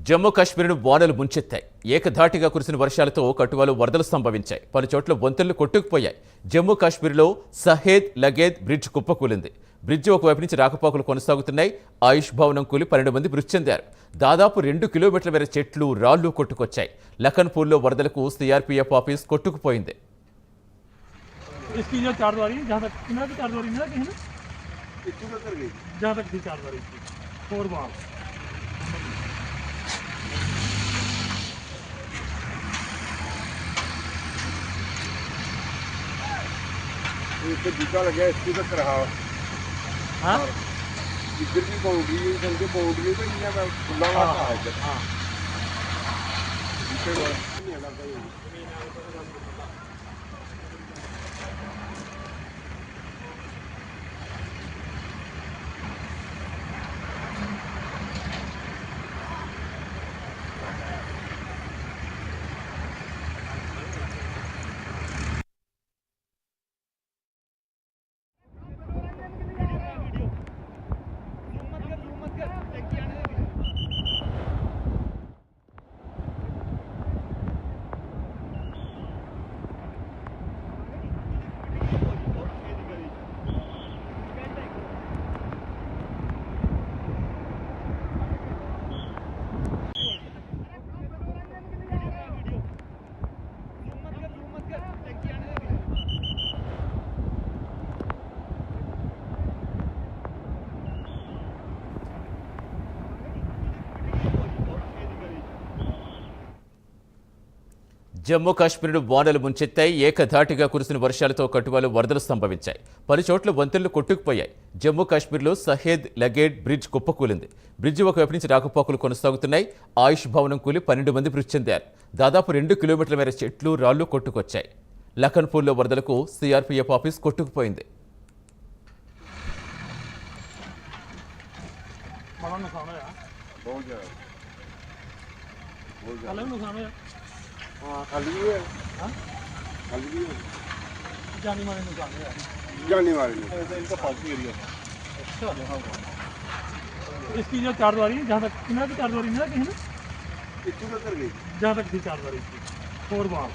జమ్మూ కాశ్మీర్ను వానలు ముంచెత్తాయి ఏకధాటిగా కురిసిన వర్షాలతో కటువాలు వరదలు సంభవించాయి పలు చోట్ల వంతెనలు కొట్టుకుపోయాయి జమ్మూ కాశ్మీర్లో సహేద్ లగేద్ బ్రిడ్జ్ కుప్పకూలింది బ్రిడ్జ్ ఒకవైపు నుంచి రాకపోకలు కొనసాగుతున్నాయి ఆయుష్ భవనం కూలి పన్నెండు మంది మృతి చెందారు దాదాపు రెండు కిలోమీటర్ల మేర చెట్లు రాళ్లు కొట్టుకొచ్చాయి లఖన్పూర్లో వరదలకు సిఆర్పీఎఫ్ ఆఫీస్ కొట్టుకుపోయింది इसकी जो चार द्वारी है जहाँ तक कितना की चार द्वारी है इससे जूता लगा इसकी तक रहा हाँ? इधर की बाउंड्री है समझो बाउंड्री तो ये मैं खुला हुआ था इधर हाँ। జమ్మూ కాశ్మీర్ను వానలు ముంచెత్తాయి ఏకధాటిగా కురిసిన వర్షాలతో కటువాలు వరదలు సంభవించాయి. పలు చోట్ల వంతెనలు కొట్టుకుపోయాయి. జమ్మూ కాశ్మీర్లో సహేద్ లగేడ్ బ్రిడ్జ్ కుప్పకూలింది. బ్రిడ్జ్ ఒకవైపు నుంచి రాకపోకలు కొనసాగుతున్నాయి. ఆయుష్ భవనం కూలి పన్నెండు మంది మృతి చెందారు. దాదాపు రెండు కిలోమీటర్ల మేర చెట్లు రాళ్ళు కొట్టుకొచ్చాయి. లఖన్పూర్లో వరదలకు సిఆర్పీఎఫ్ ఆఫీస్ కొట్టుకుపోయింది. हाँ? अच्छा, हाँ, हाँ। इसकी जो चार दुआरी जहाँ तक किनारे भी चार दुआरी ना? कहीं ना जहाँ तक थी चार दुआरी फोर बार।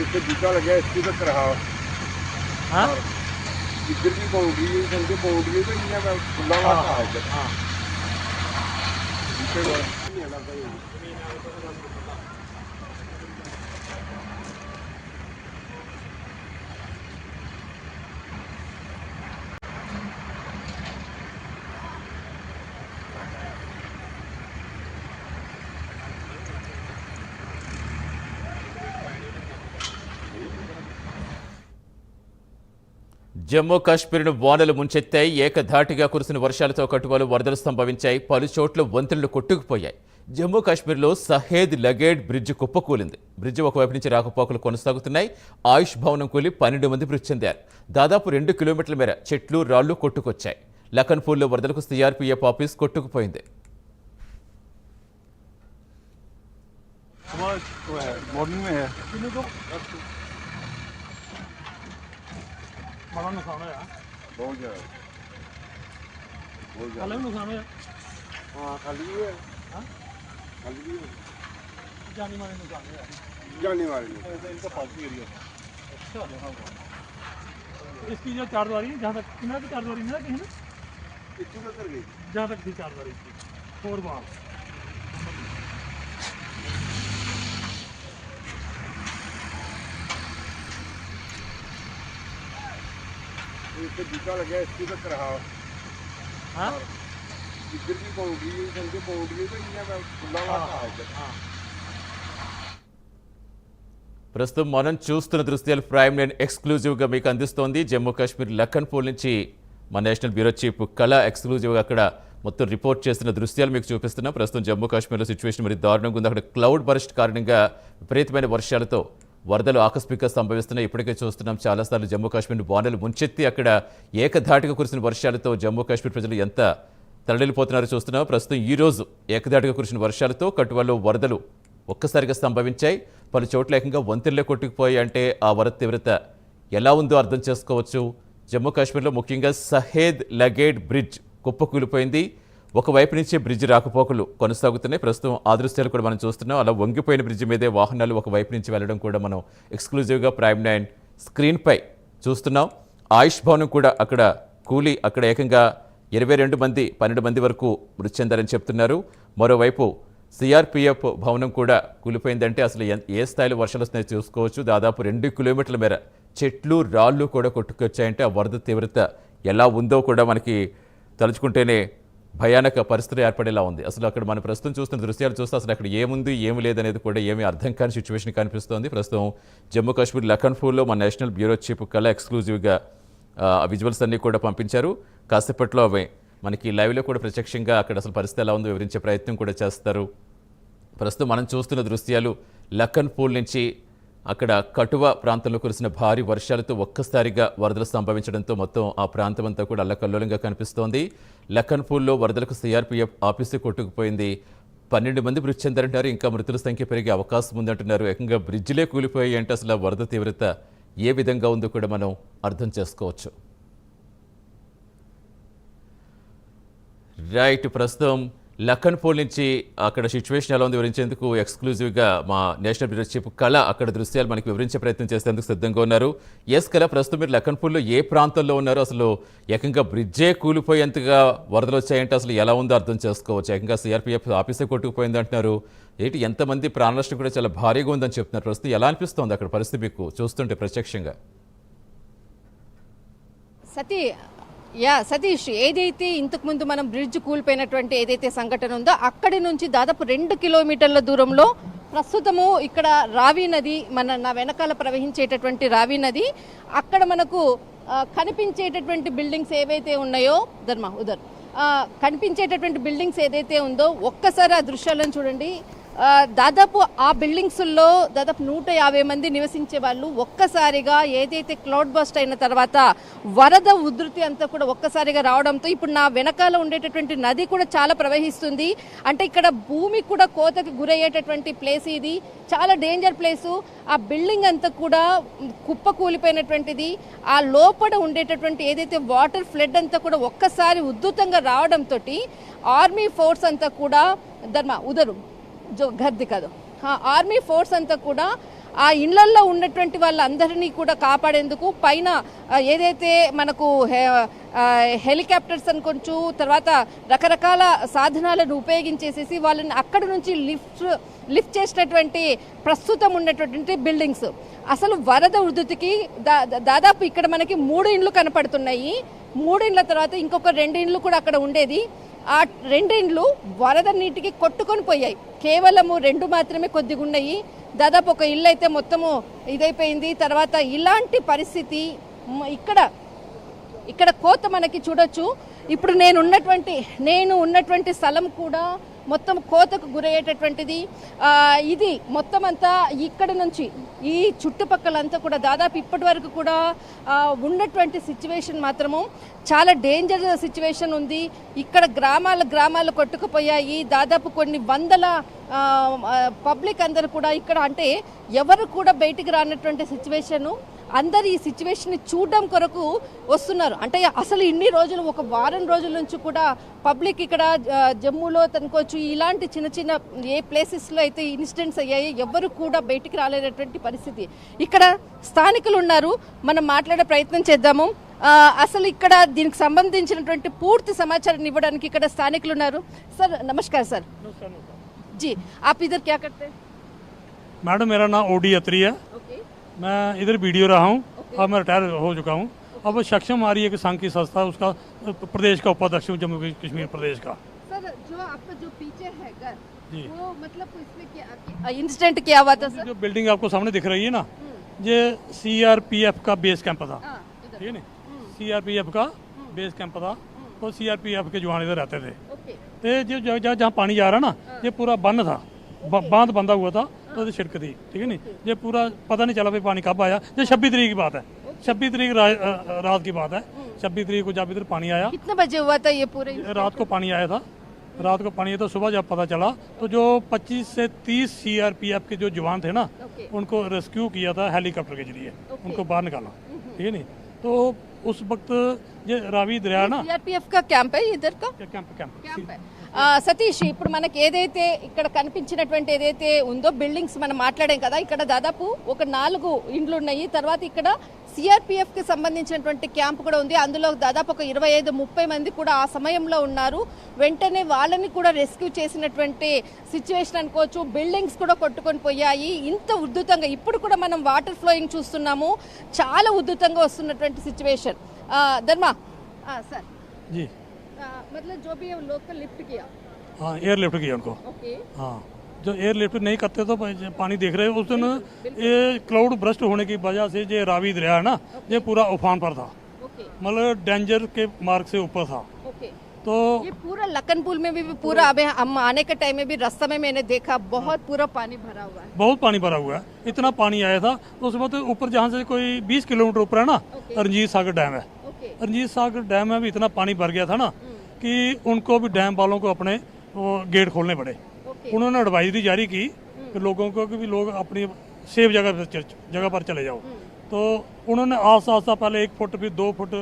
इससे बीता लगे इसकी तो कराओ हाँ? ਇੱਧਰ ਦੀ ਬਾਉਂਡਰੀ ਹੈ ਸੰਦੇ ਬਾਉਂਡਰੀ ਤੋਂ ਇੰਨਾ ਮੈਂ ਖੁੱਲਾ ਲਾ ਕੇ ਆ। ਇੱਧਰ ਹਾਂ। ਠੀਕ ਹੈ జమ్మూ కాశ్మీర్ను వానలు ముంచెత్తాయి ఏకధాటిగా కురిసిన వర్షాలతో కటువలు వరదలు సంభవించాయి పలు చోట్ల వంతెనలు కొట్టుకుపోయాయి. జమ్మూ కాశ్మీర్లో సహేద్ లగేడ్ బ్రిడ్జ్ కుప్పకూలింది. బ్రిడ్జ్ ఒకవైపు నుంచి రాకపోకలు కొనసాగుతున్నాయి. ఆయుష్ భవనం కూలి పన్నెండు మంది మృతి చెందారు. దాదాపు రెండు కిలోమీటర్ల మేర చెట్లు రాళ్ళు కొట్టుకొచ్చాయి. లఖన్పూర్లో వరదలకు సిఆర్పిఎఫ్ ఆఫీస్ కొట్టుకుపోయింది. में है किन्हीं को बड़ा नुकसान होया बहुत ज्यादा बहुत कल ज्यादा भी नुकसान होया हाँ खाली भी है हाँ खाली भी है जानी मानी नुकसान होया जाने वाले नहीं इनका पालतू एरिया अच्छा हाँ इसकी जो चार द्वारी है जहाँ तक कितना की चार द्वारी है ना कहीं ना कितनी उतर गई जहाँ तक थी चार द्वारी की फोर वॉल ਇੱਥੇ ਬੂਟਾ ਲੱਗਿਆ ਤੱਕ ਰਹਾ। ਹਾਂ? ਵੀ ਬਾਉਂਡਰੀ ਹੈ ਬਾਉਂਡਰੀ ਤੇ ਇੰਨਾ ਹਾਂ ప్రస్తుతం మనం చూస్తున్న దృశ్యాలు ప్రైమ్ లైన్ ఎక్స్క్లూజివ్గా మీకు అందిస్తోంది. జమ్మూ కాశ్మీర్ లఖన్పూల్ నుంచి మన నేషనల్ బ్యూరో చీఫ్ కళ ఎక్స్క్లూజివ్గా అక్కడ మొత్తం రిపోర్ట్ చేస్తున్న దృశ్యాలు మీకు చూపిస్తున్నాం. ప్రస్తుతం జమ్మూ కాశ్మీర్లో సిచ్యువేషన్ మరి దారుణంగా ఉంది. అక్కడ క్లౌడ్ బరస్ట్ కారణంగా విపరీతమైన వర్షాలతో వరదలు ఆకస్మికంగా సంభవిస్తున్నాయి. ఇప్పటికే చూస్తున్నాం చాలాసార్లు జమ్మూ కాశ్మీర్ వానలు ముంచెత్తి అక్కడ ఏకధాటిగా కురిసిన వర్షాలతో జమ్మూ కాశ్మీర్ ప్రజలు ఎంత తరలిపోతున్నారో చూస్తున్నాం. ప్రస్తుతం ఈ రోజు ఏకధాటిగా కురిసిన వర్షాలతో కటువల్లో వరదలు ఒక్కసారిగా సంభవించాయి. పలు చోట్ల ఏకంగా వంతెనలే కొట్టుకుపోయాయి. అంటే ఆ వరద తీవ్రత ఎలా ఉందో అర్థం చేసుకోవచ్చు. జమ్మూ కాశ్మీర్లో ముఖ్యంగా సహేద్ లగేడ్ బ్రిడ్జ్ కుప్పకూలిపోయింది. ఒకవైపు నుంచి బ్రిడ్జ్ రాకపోకలు కొనసాగుతున్నాయి. ప్రస్తుతం ఆ దృశ్యాలు కూడా మనం చూస్తున్నాం. అలా వంగిపోయిన బ్రిడ్జ్ మీదే వాహనాలు ఒకవైపు నుంచి వెళ్ళడం కూడా మనం ఎక్స్క్లూజివ్గా ప్రైమ్ నైన్ స్క్రీన్పై చూస్తున్నాం. ఆయుష్ భవనం కూడా అక్కడ కూలి అక్కడ ఏకంగా ఇరవై రెండు మంది పన్నెండు మంది వరకు మృతి చెందారని చెప్తున్నారు. మరోవైపు సిఆర్పిఎఫ్ భవనం కూడా కూలిపోయిందంటే అసలు ఏ స్థాయిలో వర్షాలు వస్తున్నాయో చూసుకోవచ్చు. దాదాపు రెండు కిలోమీటర్ల మేర చెట్లు రాళ్ళు కూడా కొట్టుకొచ్చాయంటే ఆ వరద తీవ్రత ఎలా ఉందో కూడా మనకి తలుచుకుంటేనే భయానక పరిస్థితి ఏర్పడేలా ఉంది. అసలు అక్కడ మనం ప్రస్తుతం చూస్తున్న దృశ్యాలు చూస్తే అసలు అక్కడ ఏముంది ఏమి లేదనేది కూడా ఏమీ అర్థం కాని సిచ్యువేషన్ కనిపిస్తోంది. ప్రస్తుతం జమ్మూ కాశ్మీర్ లఖన్పూర్లో మన నేషనల్ బ్యూరో చీఫ్ కళ ఎక్స్క్లూజివ్గా విజువల్స్ అన్నీ కూడా పంపించారు. కాసేపట్లో అవి మనకి లైవ్లో కూడా ప్రత్యక్షంగా అక్కడ అసలు పరిస్థితి ఎలా ఉందో వివరించే ప్రయత్నం కూడా చేస్తారు. ప్రస్తుతం మనం చూస్తున్న దృశ్యాలు లఖన్పూర్ నుంచి అక్కడ కటువ ప్రాంతంలో కురిసిన భారీ వర్షాలతో ఒక్కసారిగా వరదలు సంభవించడంతో మొత్తం ఆ ప్రాంతం అంతా కూడా అల్లకల్లోలంగా కనిపిస్తోంది. లఖన్పూర్లో వరదలకు సిఆర్పీఎఫ్ ఆఫీసు కొట్టుకుపోయింది. పన్నెండు మంది మృతి చెందారంటారు. ఇంకా మృతుల సంఖ్య పెరిగే అవకాశం ఉందంటున్నారు. ఏకంగా బ్రిడ్జిలే కూలిపోయాయి అంటే అసలు వరద తీవ్రత ఏ విధంగా ఉందో కూడా మనం అర్థం చేసుకోవచ్చు. రైట్ ప్రస్తుతం లఖన్పూర్ నుంచి అక్కడ సిచ్యువేషన్ ఎలా ఉంది వివరించేందుకు ఎక్స్క్లూజివ్గా మా నేషనల్ బ్యూరో చీఫ్ కళ అక్కడ దృశ్యాలు మనకి వివరించే ప్రయత్నం చేసేందుకు సిద్ధంగా ఉన్నారు. ఎస్ కళ ప్రస్తుతం మీరు లఖన్పూర్లో ఏ ప్రాంతంలో ఉన్నారో అసలు ఏకంగా బ్రిడ్జే కూలిపోయేంతగా వరదలు వచ్చాయంటే అసలు ఎలా ఉందో అర్థం చేసుకోవచ్చు. ఏకంగా సిఆర్పిఎఫ్ ఆఫీసే కొట్టుకుపోయింది అంటున్నారు. ఏంటి ఎంతమంది ప్రాణ నష్టం కూడా చాలా భారీగా ఉందని చెప్తున్నారు. ప్రస్తుతం ఎలా అనిపిస్తోంది అక్కడ పరిస్థితి మీకు? చూస్తుంటే ప్రత్యక్షంగా. సతీ యా సతీష్ ఏదైతే ఇంతకు ముందు మనం బ్రిడ్జ్ కూలిపోయినటువంటి ఏదైతే సంఘటన ఉందో అక్కడి నుంచి దాదాపు రెండు కిలోమీటర్ల దూరంలో ప్రస్తుతము ఇక్కడ రావి నది మన నా వెనకాల ప్రవహించేటటువంటి రావి నది అక్కడ మనకు కనిపించేటటువంటి బిల్డింగ్స్ ఏవైతే ఉన్నాయో ధర్మ ఉదర్ కనిపించేటటువంటి బిల్డింగ్స్ ఏదైతే ఉందో ఒక్కసారి ఆ దృశ్యాలను చూడండి. దాదాపు ఆ బిల్డింగ్స్లో దాదాపు నూట యాభై మంది నివసించే వాళ్ళు ఒక్కసారిగా ఏదైతే క్లౌడ్ బస్ట్ అయిన తర్వాత వరద ఉధృతి అంతా కూడా ఒక్కసారిగా రావడంతో ఇప్పుడు నా వెనకాల ఉండేటటువంటి నది కూడా చాలా ప్రవహిస్తుంది. అంటే ఇక్కడ భూమి కూడా కోతకు గురయ్యేటటువంటి ప్లేస్ ఇది. చాలా డేంజర్ ప్లేసు. ఆ బిల్డింగ్ అంతా కూడా కుప్ప కూలిపోయినటువంటిది. ఆ లోపల ఉండేటటువంటి ఏదైతే వాటర్ ఫ్లడ్ అంతా కూడా ఒక్కసారి ఉద్ధృతంగా రావడంతో ఆర్మీ ఫోర్స్ అంతా కూడా ధర్మ ఉదరు జో ఘర్ ఆర్మీ ఫోర్స్ అంతా కూడా ఆ ఇళ్ళల్లో ఉన్నటువంటి వాళ్ళందరినీ కూడా కాపాడేందుకు పైన ఏదైతే మనకు హె- ఆ, హెలికాప్టర్స్ అనుకోవచ్చు తర్వాత రకరకాల సాధనాలను ఉపయోగించేసేసి వాళ్ళని అక్కడ నుంచి లిఫ్ట్ లిఫ్ట్ చేసినటువంటి ప్రస్తుతం ఉన్నటువంటి బిల్డింగ్స్. అసలు వరద ఉధృతికి దా- దాదాపు ఇక్కడ మనకి మూడు ఇండ్లు కనపడుతున్నాయి. మూడు ఇండ్ల తర్వాత ఇంకొక రెండు ఇండ్లు కూడా అక్కడ ఉండేది. ఆ రెండిండ్లు వరద నీటికి కొట్టుకొని పోయాయి. కేవలము రెండు మాత్రమే కొద్దిగా ఉన్నాయి దాదాపు ఒక ఇల్లు అయితే మొత్తము ఇదైపోయింది. తర్వాత ఇలాంటి పరిస్థితి ఇక్కడ ఇక్కడ కోత మనకి చూడొచ్చు. ఇప్పుడు నేను ఉన్నటువంటి నేను ఉన్నటువంటి స్థలం కూడా మొత్తం కోతకు గురయ్యేటటువంటిది. ఇది మొత్తం అంతా ఇక్కడ నుంచి ఈ చుట్టుపక్కలంతా కూడా దాదాపు ఇప్పటి వరకు కూడా ఉన్నటువంటి సిచ్యువేషన్ మాత్రము చాలా డేంజర్ సిచ్యువేషన్ ఉంది. ఇక్కడ గ్రామాల గ్రామాలు కొట్టుకుపోయాయి. దాదాపు కొన్ని వందల పబ్లిక్ అందరూ కూడా ఇక్కడ అంటే ఎవరు కూడా బయటికి రానటువంటి సిచ్యువేషను అందరు ఈ సిచ్యువేషన్ చూడడం కొరకు వస్తున్నారు అంటే అసలు ఇన్ని రోజులు ఒక వారం రోజుల నుంచి కూడా పబ్లిక్ ఇక్కడ ఆ, జమ్మూలో తనుకోవచ్చు ఇలాంటి చిన్న చిన్న ఏ ప్లేసెస్లో అయితే ఇన్సిడెంట్స్ అయ్యాయి ఎవ్వరు కూడా బయటికి రాలేనటువంటి పరిస్థితి ఇక్కడ స్థానికులు ఉన్నారు మనం మాట్లాడే ప్రయత్నం చేద్దాము ఆ, అసలు ఇక్కడ దీనికి సంబంధించినటువంటి పూర్తి సమాచారం ఇవ్వడానికి ఇక్కడ స్థానికులు ఉన్నారు సార్ నమస్కార్ సార్ जी आप इधर क्या करते हैं मैडम मेरा नाम ओडी अत्री है ओके मैं इधर वीडियो रहा हूँ। अब मैं रिटायर हो चुका हूँ। अब सक्षम आ रही है कि संघ की संस्था उसका प्रदेश का उपाध्यक्ष हूँ जम्मू कश्मीर प्रदेश का। सर जो आपका जो पीछे है घर जी। वो मतलब इसमें क्या इंसिडेंट क्या हुआ था सर? जो बिल्डिंग आपको सामने दिख रही है ना ये सीआरपीएफ का बेस कैंप था। हाँ, ठीक है ना? सीआरपीएफ का बेस कैंप था। और सीआरपीएफ के जवान इधर रहते थे। तो जो जहाँ जहाँ पानी जा रहा ना ये पूरा बंद था। बाँध बंधा हुआ था। तो ਉਹਦੇ ਛਿੜਕਦੀ ਠੀਕ ਹੈ ਨਹੀਂ ਜੇ ਪੂਰਾ ਪਤਾ ਨਹੀਂ ਚੱਲਾ ਵੀ पानी कब आया। जो छब्बी तरीक की बात है। छब्बी तरीक रात की बात है। छब्बीस तरीक को जब इधर पानी आया। कितने बजे हुआ था ये पूरे? रात को पानी आया था। रात को पानी आया तो सुबह जब पता चला तो जो 25 से 30 सीआरपीएफ के जो जवान थे ना उनको रेस्क्यू किया था हेलीकॉप्टर के ज़रिए। उनको बाहर निकाला ठीक है नहीं? तो उस वक्त ये रावी दरिया ना सीआरपीएफ का कैंप है इधर का? कैंप कैंप, कैंप है। సతీష్ ఇప్పుడు మనకి ఏదైతే ఇక్కడ కనిపించినటువంటి ఏదైతే ఉందో బిల్డింగ్స్ మనం మాట్లాడాం కదా ఇక్కడ దాదాపు ఒక నాలుగు ఇండ్లు ఉన్నాయి. తర్వాత ఇక్కడ సిఆర్పిఎఫ్కి సంబంధించినటువంటి క్యాంప్ కూడా ఉంది. అందులో దాదాపు ఒక ఇరవై ఐదు ముప్పై మంది కూడా ఆ సమయంలో ఉన్నారు. వెంటనే వాళ్ళని కూడా రెస్క్యూ చేసినటువంటి సిచ్యువేషన్ అనుకోవచ్చు. బిల్డింగ్స్ కూడా కొట్టుకొని పోయాయి. ఇంత ఉద్ధృతంగా ఇప్పుడు కూడా మనం వాటర్ ఫ్లోయింగ్ చూస్తున్నాము. చాలా ఉద్ధృతంగా వస్తున్నటువంటి సిచ్యువేషన్. ధర్మా. సార్. मतलब जो भी है लोकल लिफ्ट किया। हाँ एयर लिफ्ट किया उनको। हाँ जो एयर लिफ्ट नहीं करते तो पानी देख रहे हो उस दिन ये क्लाउड ब्रस्ट होने की वजह से जो रावी दरिया है ना ये पूरा उफान पर था। मतलब डेंजर के मार्ग से ऊपर था। तो ये पूरा लखनपुर में भी, भी पूरा अभी हम आने के टाइम में भी रास्ते में मैंने देखा बहुत पूरा पानी भरा हुआ है। बहुत पानी भरा हुआ है। इतना पानी आया था तो उस वक्त ऊपर जहाँ से कोई 20 किलोमीटर ऊपर है ना रंजीत सागर डैम है। रंजीत सागर डैम में भी इतना पानी भर गया था ना कि उनको भी डैम वालों को अपने गेट खोलने पड़े। उन्होंने एडवाइजरी जारी की कि लोगों को कि भी लोग अपनी सेफ़ जगह पर जगह पर चले जाओ। तो उन्होंने आस्ता आस्ता पहले एक फुट फिर दो फुट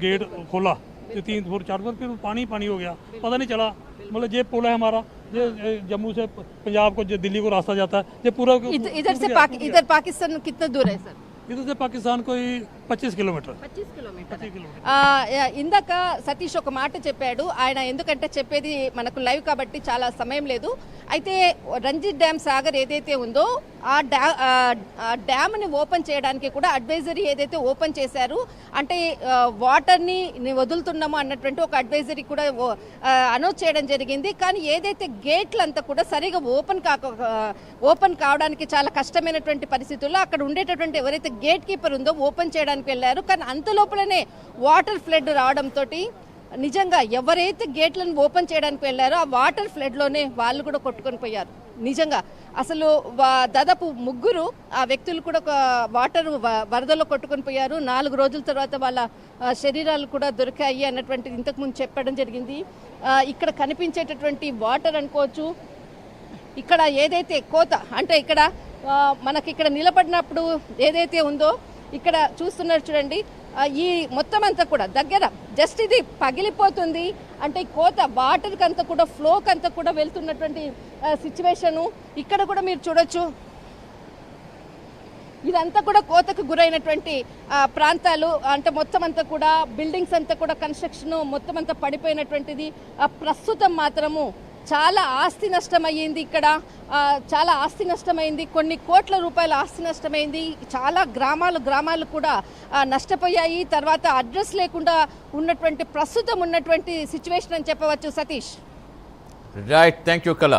गेट खोला। तीन फुट चार फुट फिर पानी पानी हो गया। पता नहीं चला। मतलब ये पुल है हमारा। ये ये जम्मू से पंजाब को जो दिल्ली को रास्ता जाता है। ये पूरा इधर इधर से पाक, इधर पाकिस्तान कितना दूर है सर? इधर से पाकिस्तान कोई 25 किलोमीटर పచ్చీస్ కిలోమీటర్ 25 किलोमीटर ఇందాక సతీష్ ఒక మాట చెప్పాడు ఆయన ఎందుకంటే చెప్పేది మనకు లైవ్ కాబట్టి చాలా సమయం లేదు అయితే రంజిత్ డ్యామ్ సాగర్ ఏదైతే ఉందో ఆ డ్యా ఆ, ఆ డ్యామ్ని ఓపెన్ చేయడానికి కూడా అడ్వైజరీ ఏదైతే ఓపెన్ చేశారు అంటే ఆ, వాటర్ని ని వదులుతున్నాము అన్నటువంటి ఒక అడ్వైజరీ కూడా ఓ- ఆ, అనౌన్స్ చేయడం జరిగింది కానీ ఏదైతే గేట్లు అంతా కూడా సరిగా ఓపెన్ కాక ఆ, ఓపెన్ కావడానికి చాలా కష్టమైనటువంటి పరిస్థితుల్లో అక్కడ ఉండేటటువంటి ఎవరైతే గేట్ కీపర్ ఉందో ఓపెన్ చేయడానికి వెళ్ళారు. కానీ అంత లోపలనే వాటర్ ఫ్లడ్ రావడంతో నిజంగా ఎవరైతే గేట్లను ఓపెన్ చేయడానికి వెళ్ళారో ఆ వాటర్ ఫ్లడ్లోనే వాళ్ళు కూడా కొట్టుకొని పోయారు. నిజంగా అసలు దాదాపు ముగ్గురు ఆ వ్యక్తులు కూడా ఒక వాటర్ వరదలో కొట్టుకొని పోయారు. నాలుగు రోజుల తర్వాత వాళ్ళ శరీరాలు కూడా దొరికాయి అన్నటువంటి ఇంతకుముందు చెప్పడం జరిగింది. ఇక్కడ కనిపించేటటువంటి వాటర్ అనుకోవచ్చు. ఇక్కడ ఏదైతే కోత అంటే ఇక్కడ మనకి ఇక్కడ నిలబడినప్పుడు ఏదైతే ఉందో ఇక్కడ చూస్తున్నారు చూడండి ఈ మొత్తం అంతా కూడా దగ్గర జస్ట్ ఇది పగిలిపోతుంది. అంటే కోత వాటర్కి అంతా కూడా ఫ్లోకి అంతా కూడా వెళ్తున్నటువంటి సిచ్యువేషను ఇక్కడ కూడా మీరు చూడొచ్చు. ఇదంతా కూడా కోతకు గురైనటువంటి ప్రాంతాలు. అంటే మొత్తం అంతా కూడా బిల్డింగ్స్ అంతా కూడా కన్స్ట్రక్షన్ మొత్తం అంతా పడిపోయినటువంటిది. ప్రస్తుతం మాత్రము చాలా ఆస్తి నష్టమయ్యింది ఇక్కడ. చాలా ఆస్తి నష్టమైంది కొన్ని కోట్ల రూపాయల ఆస్తి నష్టమైంది చాలా గ్రామాలు గ్రామాలు కూడా నష్టపోయాయి. తర్వాత అడ్రస్ లేకుండా ఉన్నటువంటి ప్రస్తుతం ఉన్నటువంటి సిచ్యువేషన్ అని చెప్పవచ్చు సతీష్. రైట్ థ్యాంక్ యూ కళ